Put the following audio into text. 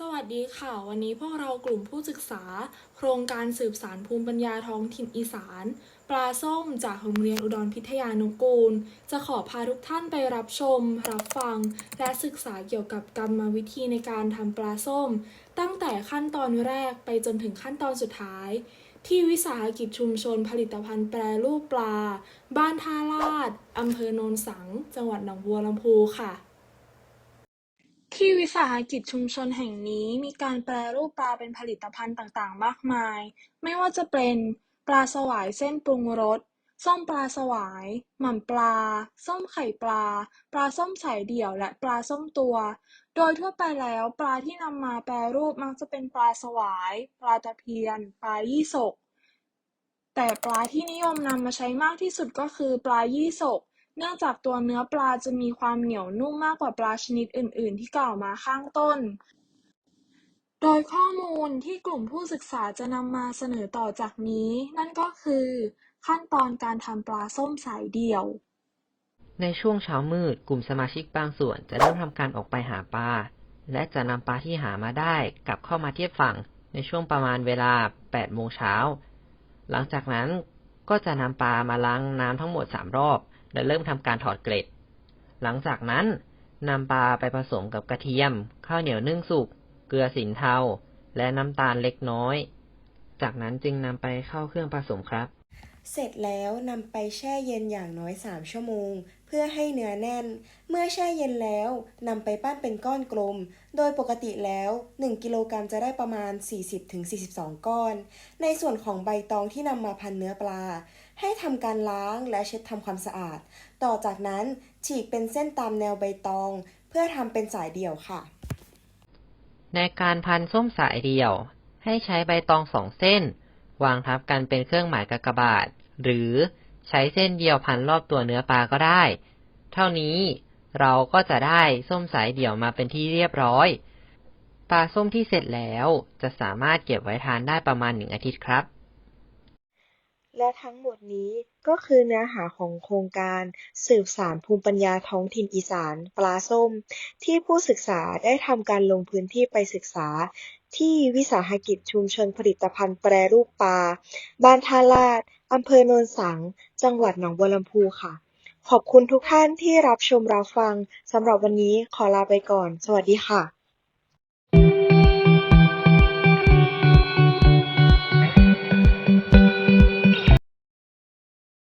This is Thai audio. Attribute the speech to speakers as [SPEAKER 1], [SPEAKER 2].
[SPEAKER 1] สวัสดีค่ะ วันนี้พวกเรากลุ่มผู้ศึกษา โครงการสืบสารภูมิปัญญาท้องถิ่นอีสาน ปลาส้มจากโรงเรียนอุดรพิทยานุกูล จะขอพาทุกท่านไปรับชม รับฟัง และศึกษาเกี่ยวกับกรรมวิธีในการทำปลาส้ม ตั้งแต่ขั้นตอนแรกไปจนถึงขั้นตอนสุดท้าย ที่วิสาหกิจชุมชนผลิตภัณฑ์แปรรูปปลา บ้านท่าลาดอำเภอโนนสัง จังหวัดหนองบัวลำพูค่ะ ที่วิสาหกิจชุมชนแห่งนี้มีการแปรรูปปลาเป็นผลิตภัณฑ์ต่าง ๆ มากมาย ไม่ว่าจะเป็นปลาสวายเส้นปรุงรส ส้มปลาสวาย หม่ำปลา ส้มไข่ปลา ปลาส้มสายเดี่ยว และปลาส้มตัว โดยทั่วไปแล้วปลาที่นำมาแปรรูปมักจะเป็นปลาสวาย ปลาตะเพียน ปลายี่สก แต่ปลาที่นิยมนำมาใช้มากที่สุดก็คือปลายี่สก เนื่องจากตัวเนื้อปลาจะมีความเหนียวนุ่มมากกว่าปลาชนิดอื่น ๆ ที่กล่าวมาข้างต้น โดยข้อมูลที่กลุ่มผู้ศึกษาจะนำมาเสนอต่อจากนี้ นั่นก็คือ ขั้นตอนการทำปลาส้มสายเดี่ยว
[SPEAKER 2] ในช่วงเช้ามืด กลุ่มสมาชิกบางส่วนจะเริ่มทำการออกไปหาปลา และจะนำปลาที่หามาได้กลับเข้ามาเทียบฝั่งในช่วงประมาณเวลา 8 โมงเช้า หลังจากนั้นก็จะนำปลามาล้างน้ำทั้งหมด 3 รอบ และเริ่มทำการถอดเกล็ด หลังจากนั้นนำปลาไปผสมกับกระเทียม ข้าวเหนียวนึ่งสุก เกลือสินเทา และน้ำตาลเล็กน้อย จากนั้นจึงนำไปเข้าเครื่องผสมครับ
[SPEAKER 3] เสร็จแล้วนำไปแช่เย็นอย่างน้อย 3 ชั่วโมง เพื่อให้เนื้อแน่น เมื่อแช่เย็นแล้วนำไปปั้นเป็นก้อนกลม โดยปกติแล้ว 1 กิโลกรัมจะได้ประมาณ 40-42 ก้อน ในส่วนของใบตองที่นำมาพันเนื้อปลา ให้ทำการล้างและเช็ดทำความสะอาด ต่อจากนั้นฉีกเป็นเส้นตามแนวใบตอง เพื่อทำเป็นสายเดี่ยวค่ะ
[SPEAKER 2] ในการพันส้มสายเดี่ยว ให้ใช้ใบตองสองเส้น วางทับกันเป็นเครื่องหมายกากบาท หรือใช้เส้นเดียวพันรอบตัวเนื้อปลาก็ได้ เท่านี้เราก็จะได้ส้มสายเดี่ยวมาเป็นที่เรียบร้อย ปลาส้มที่เสร็จแล้วจะสามารถเก็บไว้ทานได้ประมาณหนึ่งอาทิตย์ครับ
[SPEAKER 3] และทั้งหมดนี้ก็คือเนื้อหาของโครงการสืบสารภูมิปัญญาท้องถิ่นอีสาน ปลาส้ม ที่ผู้ศึกษาได้ทำการลงพื้นที่ไปศึกษา ที่วิสาหกิจชุมชนผลิตภัณฑ์แปรรูปปลา บ้านท่าลาดอำเภอโนนสัง จังหวัดหนองบัวลำพูค่ะ ขอบคุณทุกท่านที่รับชมรับฟังสำหรับวันนี้ขอลาไปก่อน สวัสดีค่ะ